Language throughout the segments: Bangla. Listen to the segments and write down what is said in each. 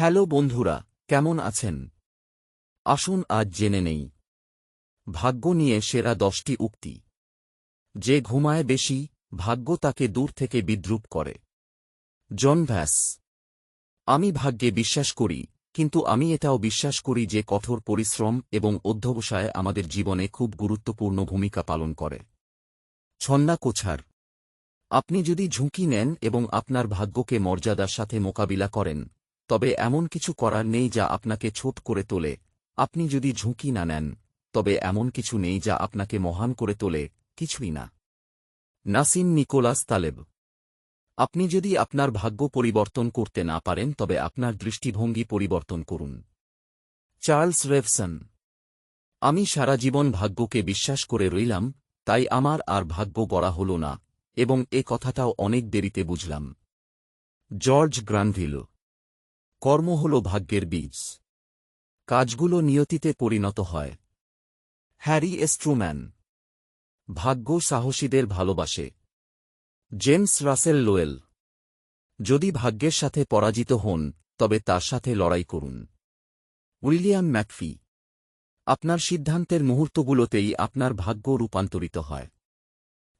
হ্যালো বন্ধুরা, কেমন আছেন? আসুন আজ জেনে নেই। ভাগ্য নিয়ে সেরা দশটি উক্তি। যে ঘুমায় বেশি, ভাগ্য তাকে দূর থেকে বিদ্রুপ করে। জন ভ্যাস, আমি ভাগ্যে বিশ্বাস করি, কিন্তু আমি এটাও বিশ্বাস করি যে কঠোর পরিশ্রম এবং অধ্যবসায় আমাদের জীবনে খুব গুরুত্বপূর্ণ ভূমিকা পালন করে। ছন্না কোছার, আপনি যদি ঝুঁকি নেন এবং আপনার ভাগ্যকে মর্যাদার সাথে মোকাবিলা করেন তবে এমন কিছু করার নেই যা আপনাকে ছোট করে তোলে। আপনি যদি ঝুঁকি না নেন, তবে এমন কিছু নেই যা আপনাকে মহান করে তোলে, কিছুই না। Nassim Nicholas Taleb. আপনি যদি আপনার ভাগ্য পরিবর্তন করতে না পারেন, তবে আপনার দৃষ্টিভঙ্গি পরিবর্তন করুন। Charles Revson. আমি সারা জীবন ভাগ্যকে বিশ্বাস করে রইলাম, তাই আমার আর ভাগ্য গড়া হল না, এবং এ কথাটাও অনেক দেরিতে বুঝলাম। George Granville. কর্ম হল ভাগ্যের বীজ। কাজগুলো নিয়তিতে পরিণত হয়। হ্যারি এস্ট্রুম্যান ভাগ্য সাহসীদের ভালোবাসে। James Russell Lowell. যদি ভাগ্যের সাথে পরাজিত হন, তবে তার সাথে লড়াই করুন। William McFee. আপনার সিদ্ধান্তের মুহূর্তগুলোতেই আপনার ভাগ্য রূপান্তরিত হয়।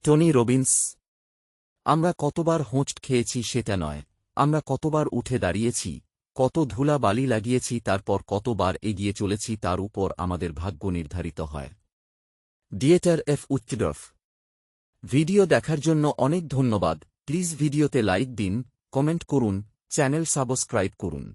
Tony Robbins. আমরা কতবার হোঁচট খেয়েছি সেটা নয়, আমরা কতবার উঠে দাঁড়িয়েছি কত ধুলা বালি লাগিয়েছি, তারপর কতবার এগিয়ে চলেছি, তার উপর আমাদের ভাগ্য নির্ধারিত হয়। ডিয়েটার এফ উচ্চডফ ভিডিও দেখার জন্য অনেক ধন্যবাদ। প্লিজ ভিডিওতে লাইক দিন, কমেন্ট করুন, চ্যানেল সাবস্ক্রাইব করুন।